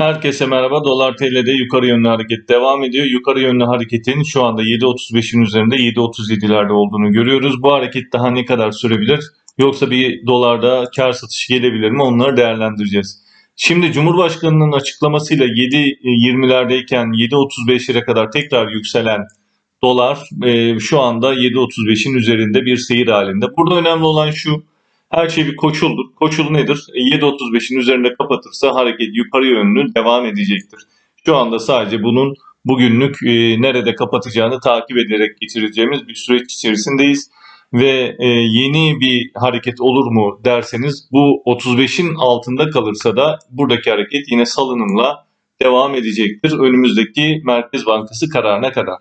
Herkese merhaba. Dolar TL'de yukarı yönlü hareket devam ediyor. Yukarı yönlü hareketin şu anda 7.35'in üzerinde 7.37'lerde olduğunu görüyoruz. Bu hareket daha ne kadar sürebilir? Yoksa bir dolarda kar satışı gelebilir mi? Onları değerlendireceğiz. Şimdi Cumhurbaşkanı'nın açıklamasıyla 7.20'lerdeyken 7.35'lere kadar tekrar yükselen dolar e, şu anda 7.35'in üzerinde bir seyir halinde. Burada önemli olan şu. Her şey bir koşuldur. Koşul nedir? E, 7.35'in üzerinde kapatırsa hareket yukarı yönlü devam edecektir. Şu anda sadece bunun bugünlük e, nerede kapatacağını takip ederek geçireceğimiz bir süreç içerisindeyiz. Ve e, yeni bir hareket olur mu derseniz bu 35'in altında kalırsa da buradaki hareket yine salınımla devam edecektir. Önümüzdeki Merkez Bankası kararına kadar.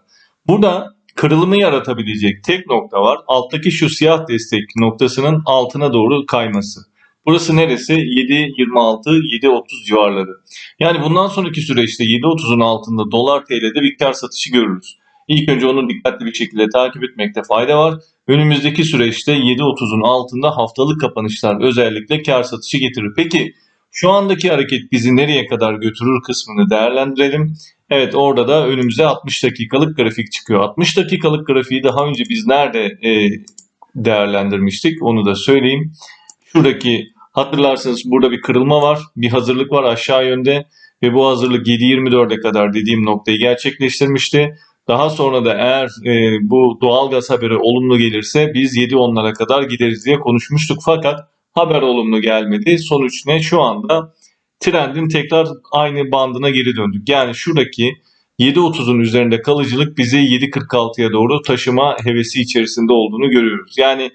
Burada kırılımı yaratabilecek tek nokta var. Alttaki şu siyah destek noktasının altına doğru kayması. Burası neresi? 7.26, 7.30 civarları. Yani bundan sonraki süreçte 7.30'un altında dolar TL'de bir kar satışı görürüz. İlk önce onu dikkatli bir şekilde takip etmekte fayda var. Önümüzdeki süreçte 7.30'un altında haftalık kapanışlar özellikle kar satışı getirir. Peki şu andaki hareket bizi nereye kadar götürür kısmını değerlendirelim. Evet orada da önümüze 60 dakikalık grafik çıkıyor. 60 dakikalık grafiği daha önce biz nerede e, değerlendirmiştik onu da söyleyeyim. Şuradaki hatırlarsanız burada bir kırılma var, bir hazırlık var aşağı yönde ve bu hazırlık 7.24'e kadar dediğim noktayı gerçekleştirmişti. Daha sonra da eğer e, bu doğalgaz haberi olumlu gelirse biz 7.10'lara kadar gideriz diye konuşmuştuk. Fakat haber olumlu gelmedi. Sonuç ne? Şu anda trendin tekrar aynı bandına geri döndük. Yani şuradaki 7.30'un üzerinde kalıcılık bizi 7.46'ya doğru taşıma hevesi içerisinde olduğunu görüyoruz. Yani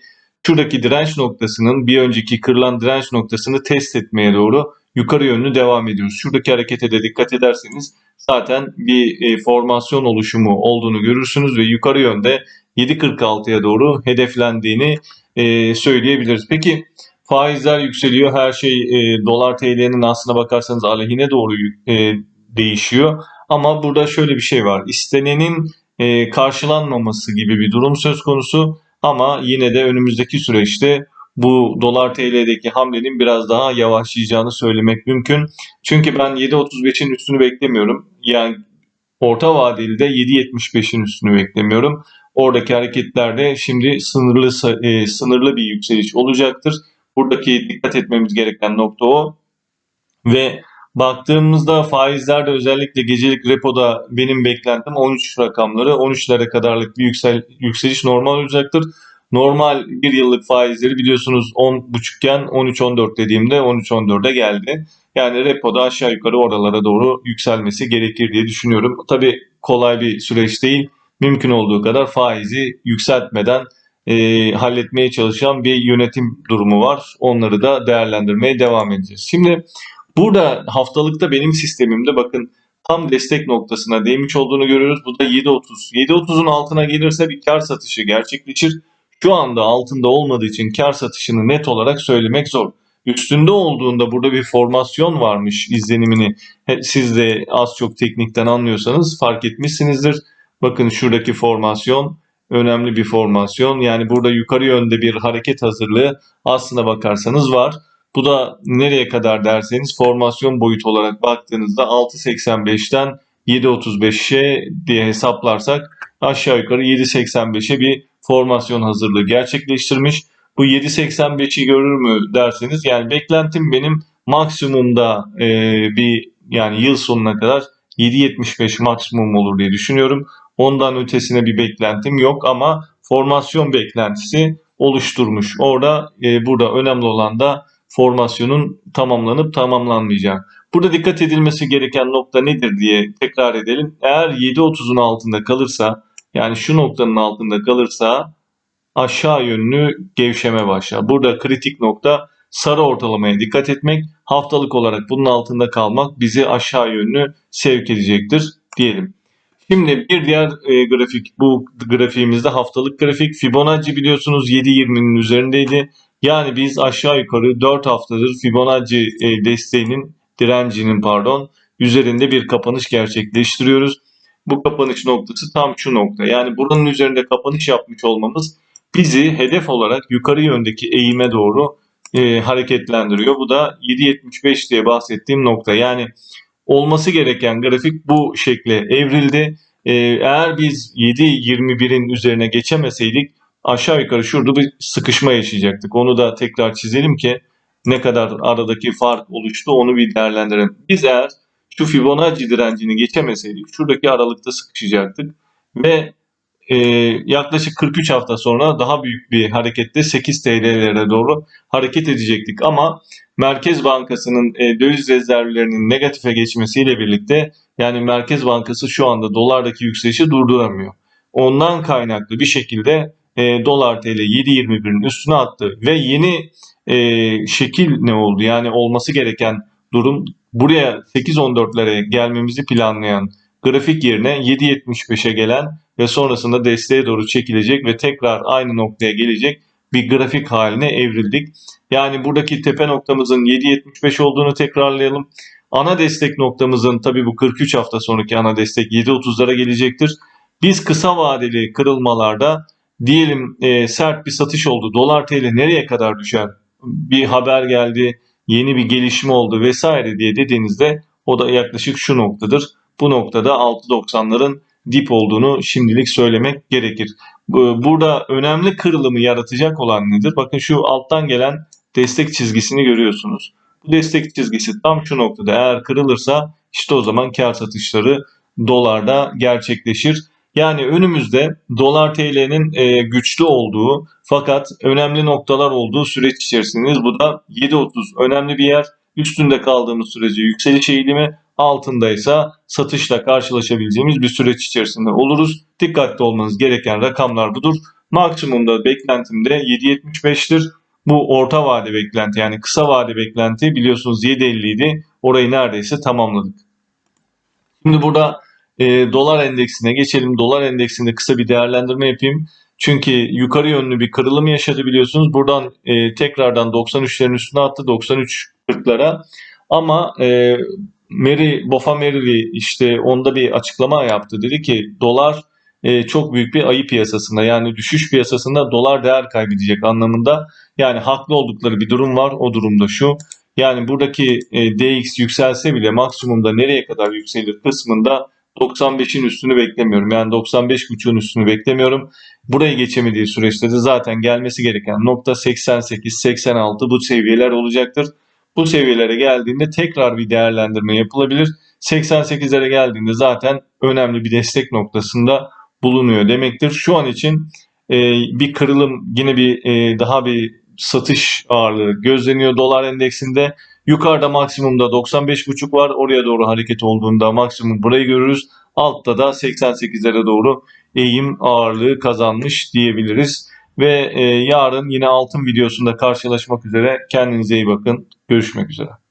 şuradaki direnç noktasının bir önceki kırılan direnç noktasını test etmeye doğru yukarı yönlü devam ediyoruz. Şuradaki harekete de dikkat ederseniz zaten bir e, formasyon oluşumu olduğunu görürsünüz ve yukarı yönde 7.46'ya doğru hedeflendiğini e, söyleyebiliriz. Peki faizler yükseliyor. Her şey e, dolar TL'nin aslına bakarsanız aleyhine doğru e, değişiyor. Ama burada şöyle bir şey var. İstenenin e, karşılanmaması gibi bir durum söz konusu. Ama yine de önümüzdeki süreçte bu dolar TL'deki hamlenin biraz daha yavaşlayacağını söylemek mümkün. Çünkü ben 7.35'in üstünü beklemiyorum. Yani orta vadeli de 7.75'in üstünü beklemiyorum. Oradaki hareketlerde şimdi sınırlı e, sınırlı bir yükseliş olacaktır. Buradaki dikkat etmemiz gereken nokta o. Ve baktığımızda faizlerde özellikle gecelik repoda benim beklentim 13 rakamları 13'lere kadarlık bir yüksel, yükseliş normal olacaktır. Normal bir yıllık faizleri biliyorsunuz 10.5 iken 13-14 dediğimde 13-14'e geldi. Yani repoda aşağı yukarı oralara doğru yükselmesi gerekir diye düşünüyorum. Tabii kolay bir süreç değil. Mümkün olduğu kadar faizi yükseltmeden e, halletmeye çalışan bir yönetim durumu var. Onları da değerlendirmeye devam edeceğiz. Şimdi burada haftalıkta benim sistemimde bakın tam destek noktasına değmiş olduğunu görüyoruz. Bu da 7.30. 7.30'un altına gelirse bir kar satışı gerçekleşir. Şu anda altında olmadığı için kar satışını net olarak söylemek zor. Üstünde olduğunda burada bir formasyon varmış izlenimini siz de az çok teknikten anlıyorsanız fark etmişsinizdir. Bakın şuradaki formasyon önemli bir formasyon. Yani burada yukarı yönde bir hareket hazırlığı aslına bakarsanız var. Bu da nereye kadar derseniz formasyon boyut olarak baktığınızda 6.85'ten 7.35'e diye hesaplarsak aşağı yukarı 7.85'e bir formasyon hazırlığı gerçekleştirmiş. Bu 7.85'i görür mü derseniz yani beklentim benim maksimumda e, bir yani yıl sonuna kadar 7.75 maksimum olur diye düşünüyorum. Ondan ötesine bir beklentim yok ama formasyon beklentisi oluşturmuş. Orada e, burada önemli olan da formasyonun tamamlanıp tamamlanmayacağı. Burada dikkat edilmesi gereken nokta nedir diye tekrar edelim. Eğer 7.30'un altında kalırsa yani şu noktanın altında kalırsa aşağı yönlü gevşeme başlar. Burada kritik nokta sarı ortalamaya dikkat etmek. Haftalık olarak bunun altında kalmak bizi aşağı yönlü sevk edecektir diyelim. Şimdi bir diğer e, grafik bu grafiğimizde haftalık grafik. Fibonacci biliyorsunuz 7.20'nin üzerindeydi. Yani biz aşağı yukarı 4 haftadır Fibonacci e, desteğinin direncinin pardon üzerinde bir kapanış gerçekleştiriyoruz. Bu kapanış noktası tam şu nokta. Yani buranın üzerinde kapanış yapmış olmamız bizi hedef olarak yukarı yöndeki eğime doğru e, hareketlendiriyor. Bu da 7.75 diye bahsettiğim nokta. Yani olması gereken grafik bu şekle evrildi. Ee, eğer biz 7.21'in üzerine geçemeseydik aşağı yukarı şurada bir sıkışma yaşayacaktık. Onu da tekrar çizelim ki ne kadar aradaki fark oluştu onu bir değerlendirelim. Biz eğer şu Fibonacci direncini geçemeseydik şuradaki aralıkta sıkışacaktık ve e, yaklaşık 43 hafta sonra daha büyük bir harekette 8 TL'lere doğru hareket edecektik. Ama Merkez Bankası'nın e, döviz rezervlerinin negatife geçmesiyle birlikte yani Merkez Bankası şu anda dolardaki yükselişi durduramıyor. Ondan kaynaklı bir şekilde e, dolar TL 7.21'in üstüne attı ve yeni e, şekil ne oldu? Yani olması gereken durum buraya 8.14'lere gelmemizi planlayan grafik yerine 7.75'e gelen ve sonrasında desteğe doğru çekilecek ve tekrar aynı noktaya gelecek bir grafik haline evrildik. Yani buradaki tepe noktamızın 7.75 olduğunu tekrarlayalım. Ana destek noktamızın tabi bu 43 hafta sonraki ana destek 7.30'lara gelecektir. Biz kısa vadeli kırılmalarda diyelim e, sert bir satış oldu. Dolar TL nereye kadar düşer? Bir haber geldi, yeni bir gelişme oldu vesaire diye dediğinizde o da yaklaşık şu noktadır. Bu noktada 6.90'ların dip olduğunu şimdilik söylemek gerekir. Bu- Burada önemli kırılımı yaratacak olan nedir? Bakın şu alttan gelen destek çizgisini görüyorsunuz. Bu destek çizgisi tam şu noktada eğer kırılırsa işte o zaman kar satışları dolarda gerçekleşir. Yani önümüzde dolar TL'nin e, güçlü olduğu fakat önemli noktalar olduğu süreç içerisindeyiz. Bu da 7.30 önemli bir yer. Üstünde kaldığımız sürece yükseliş eğilimi, altındaysa satışla karşılaşabileceğimiz bir süreç içerisinde oluruz. Dikkatli olmanız gereken rakamlar budur. Maksimumda beklentim de 7.75'tir. Bu orta vade beklenti yani kısa vade beklenti biliyorsunuz 7.50 idi. Orayı neredeyse tamamladık. Şimdi burada e, dolar endeksine geçelim. Dolar endeksinde kısa bir değerlendirme yapayım. Çünkü yukarı yönlü bir kırılım yaşadı biliyorsunuz. Buradan e, tekrardan 93'lerin üstüne attı 93.40'lara. Ama e, Mary Bofa Merrill işte onda bir açıklama yaptı. Dedi ki dolar e, çok büyük bir ayı piyasasında yani düşüş piyasasında dolar değer kaybedecek anlamında. Yani haklı oldukları bir durum var. O durumda şu. Yani buradaki e, DX yükselse bile maksimumda nereye kadar yükselir kısmında 95'in üstünü beklemiyorum. Yani 95.5'un üstünü beklemiyorum. Burayı geçemediği süreçte de zaten gelmesi gereken nokta 88-86 bu seviyeler olacaktır. Bu seviyelere geldiğinde tekrar bir değerlendirme yapılabilir. 88'lere geldiğinde zaten önemli bir destek noktasında bulunuyor demektir. Şu an için e, bir kırılım yine bir e, daha bir satış ağırlığı gözleniyor dolar endeksinde. Yukarıda maksimumda 95.5 var. Oraya doğru hareket olduğunda maksimum burayı görürüz. Altta da 88'lere doğru eğim ağırlığı kazanmış diyebiliriz. Ve e, yarın yine altın videosunda karşılaşmak üzere. Kendinize iyi bakın. Görüşmek üzere.